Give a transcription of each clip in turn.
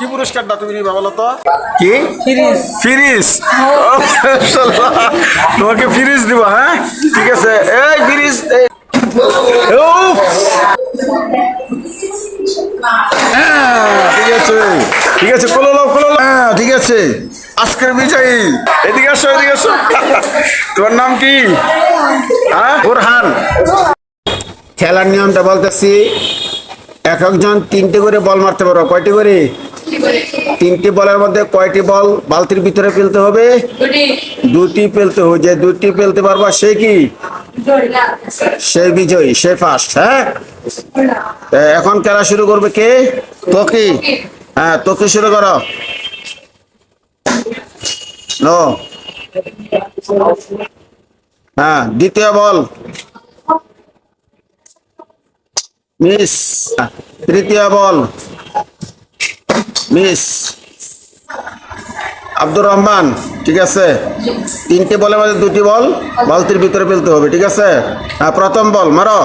কি পুরস্কারটা তুমি নিবা বলো তো? কি? ফ্রিজ। ফ্রিজ? তোমাকে ফ্রিজ দিব হ্যাঁ? ঠিক আছে। এই উফ! হ্যাঁ, ঠিক আছে। ঠিক আছে কোলো লাও কোলো হ্যাঁ ঠিক আছে। আজকের বিজয়ী। এদিকে আসো এদিকে আসো। তোমার নাম কি? হ্যাঁ? বোরহান। খেলার নিয়মটা বলতেছি এক একজন তিনটে করে বল মারতে পারো। কয়টি করে? তিনটি বলের মধ্যে কয়টি বল বালতির ভিতরে ফেলতে হবে? দুটি ফেলতে হবে। যে দুটি ফেলতে পারবা, সে কি? সে বিজয়ী, সে ফার্স্ট হ্যাঁ? এখন খেলা শুরু করবে কে? তোকে। হ্যাঁ তোকে শুরু করো। নো। হ্যাঁ দ্বিতীয় বল। মিস। তৃতীয় বল। মিস। আব্দুর রহমান, ঠিক আছে? তিনটে বলের মধ্যে দুটি বল, বালতির ভিতরে ফেলতে হবে, ঠিক আছে? হ্যাঁ প্রথম বল, মারো।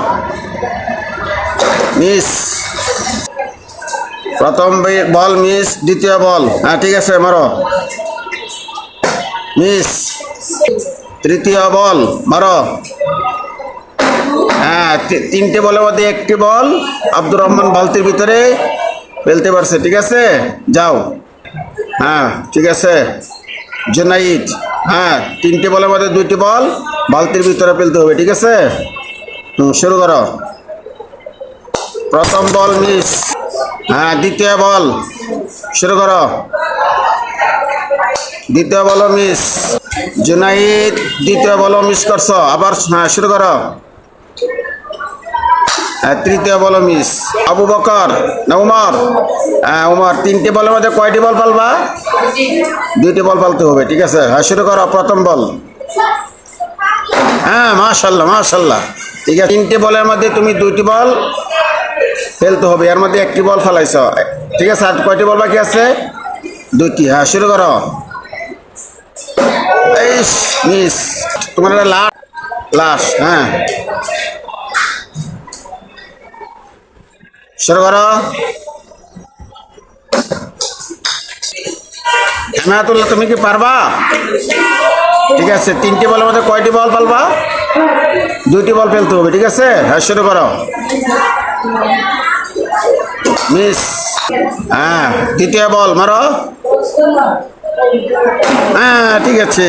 মিস। প্রথম বল, মিস, দ্বিতীয় বল। হ্যাঁ ঠিক আছে, মারো। মিস। তৃতীয় বল, মারো। হ্যাঁ তিনটে বলের মধ্যে একটি বল, আব্দুর রহমান বালতির ভিতরে। ফেলতে পারছে, ঠিক আছে? যাও। হ্যাঁ ঠিক আছে। জুনাইদ হ্যাঁ তিনটে বলের মধ্যে দুইটি বল, বালতির ভিতরে ফেলতে হবে, ঠিক আছে? হুম, শুরু করো। প্রথম বল মিস। হ্যাঁ দ্বিতীয় বল। শুরু করো। দ্বিতীয় বল মিস। জুনাইদ দ্বিতীয় বল মিস করছ। আবার হ্যাঁ শুরু করো। তৃতীয় বল মিস। আবু বকর না উমর? হ্যাঁ উমর, তিনটে বলের মধ্যে কয়টি বল পালবা? দুইটি বল পালতে হবে, ঠিক আছে? হ্যাঁ শুরু করো, প্রথম বল। হ্যাঁ মাশাল্লাহ মাশাল্লাহ ঠিক আছে, তিনটে বলের মধ্যে তুমি দুইটি বল ফেলতে হবে, এর মধ্যে একটি বল ফেলাইছ। ঠিক আছে, আর কয়টি বল বাকি আছে? দুইটি। হ্যাঁ শুরু করো। এই মিস, তোমার লাস্ট লাস্ট হ্যাঁ। শুরু করো। হেমায়াতুল্লাহ তুমি কি পারবা? ঠিক আছে, তিনটি বলের মধ্যে কয়টি বল পালবা? দুইটি বল ফেলতে হবে, ঠিক আছে? হ্যাঁ শুরু করো। মিস হ্যাঁ দ্বিতীয় বল মারো। হ্যাঁ ঠিক আছে।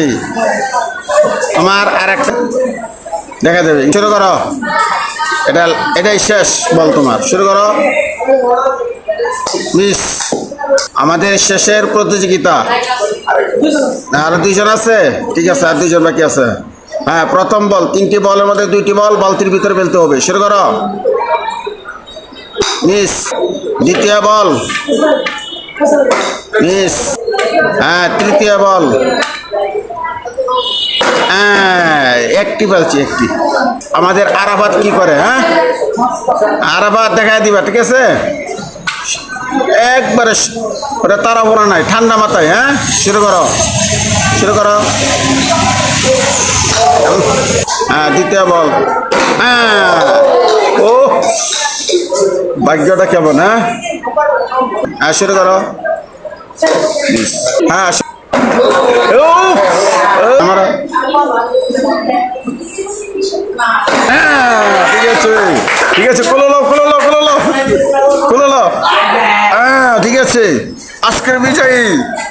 তোমার আর একটা দেখা দেবে। শুরু করো। এটা, এটাই শেষ বল তোমার। শুরু করো। মিস, আমাদের শেষের প্রতিযোগিতা। আর দুইজন আছে? ঠিক আছে, আর দুইজন বাকি আছে। হ্যাঁ প্রথম বল, তিনটি বলের মধ্যে দুইটি বল, বালতির ভিতরে ফেলতে হবে। শুরু করো। মিস, দ্বিতীয় বল। মিস হ্যাঁ তৃতীয় বল। হ্যাঁ একটি বলছি একটি। আমাদের আরাবাদ কি করে হ্যাঁ? আরাবাদ দেখায় দিবা, ঠিক আছে? একবারে ওটা তারা বলা নাই, ঠান্ডা মাথায় হ্যাঁ? শুরু করো শুরু করো। হ্যাঁ দ্বিতীয় বল। হ্যাঁ। ও ভাগ্যটা কেমন হ্যাঁ? হ্যাঁ শুরু করো। হ্যাঁ আমার হ্যাঁ ঠিক আছে ঠিক আছে হ্যাঁ ঠিক আছে। আজকের বিজয়ী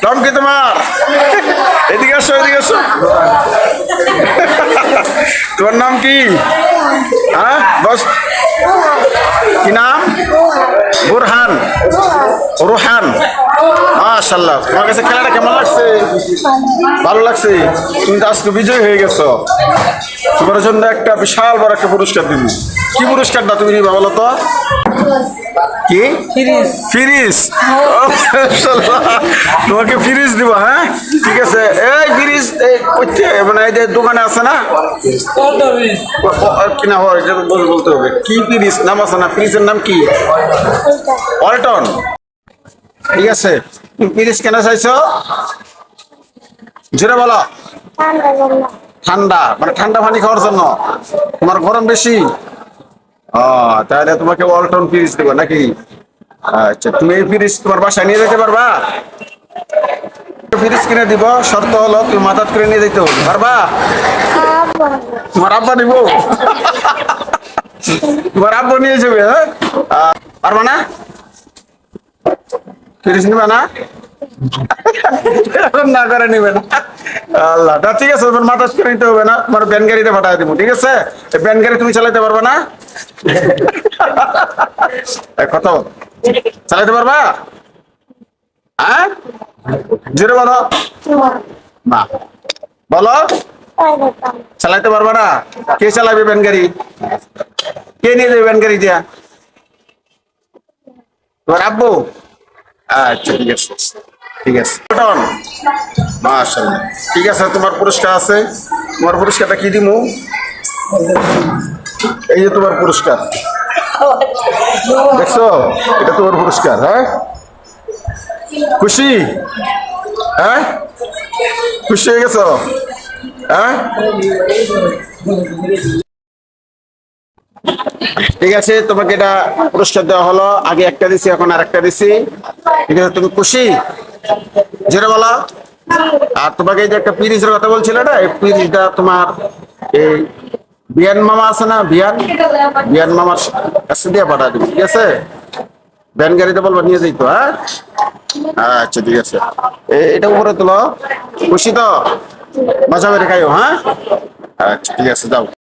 নাম কি তোমার। এদিকে আসো এদিকে আসো। তোমার নাম কি? হ্যাঁ বস। কি নাম? বুরহান। রোহান। মাশাল্লাহ তোমার কাছে খেলাটা কেমন লাগছে? ভালো লাগছে? তুমি তো আজকে বিজয় হয়ে গেছো। তোমার জন্য একটা বিশাল বড় একটা পুরস্কার দিব। কি পুরস্কারটা তুমি নিবা বলো তো? কি? ফ্রিজ। ফ্রিজ। তোমাকে ফ্রিজ দিব হ্যাঁ? ঠিক আছে। এই ফ্রিজ এই মানে এই যে দোকানে আছে না? কিনা হয় এটা বলতে হবে। কি ফ্রিজ নাম আছে না? ফ্রিজের নাম কি? অল্টন ঠিক আছে। তুমি ফ্রিজ কেন চাইছো? জোরে বলো। ঠান্ডা মানে ঠান্ডা পানি খাওয়ার জন্য। তোমার গরম বেশি? তাহলে তোমাকে অল্টন ফ্রিজ দেবো নাকি? আচ্ছা তুমি এই ফ্রিজ তোমার বাসায় নিয়ে যেতে পারবা? ফ্রিজ কিনে দিব, শর্ত হলো তুমি মাথাত করে নিয়ে যেতে পারবা? তোমার নিব। তোমার নিয়ে যাবে হ্যাঁ? পারবা না? ফ্রিজ নিবে না? না করে ঠিক আছে, তোমার মাথাত করে নিতে হবে না, তোমার দিব কত চালাতে পারবা? হ্যাঁ? বলো। চালাতে পারবা না? কে চালাবে ব্যান গাড়ি? কে নিয়ে যাবে ব্যান গাড়ি দিয়া? তোমার আব্বু? আচ্ছা ঠিক আছে। ঠিক আছে। টন ঠিক আছে, তোমার পুরস্কার আছে। তোমার পুরস্কারটা কি দিমু? এই যে তোমার পুরস্কার। দেখছ? এটা তোমার পুরস্কার হ্যাঁ? খুশি? হ্যাঁ? খুশি হয়ে গেছো? হ্যাঁ? ঠিক আছে, তোমাকে এটা পুরস্কার দেওয়া হলো। আগে একটা দিছি, এখন আর একটা দিছি। ঠিক আছে, তুমি খুশি? যেটা বলো। আর তোমাকে এই যে একটা পিরিজের কথা বলছিলে না, এই পিরিজটা তোমার এই বিয়ান মামা আছে না? বিয়ান? বিয়ান মামার কাছে দিয়ে পাঠা ঠিক আছে? ভ্যান গাড়িতে বলব, নিয়ে যাইতো হ্যাঁ? আচ্ছা ঠিক আছে। এটা উপরে তোলো। খুশি তো? করে খাইও হ্যাঁ? আচ্ছা ঠিক আছে, যাও।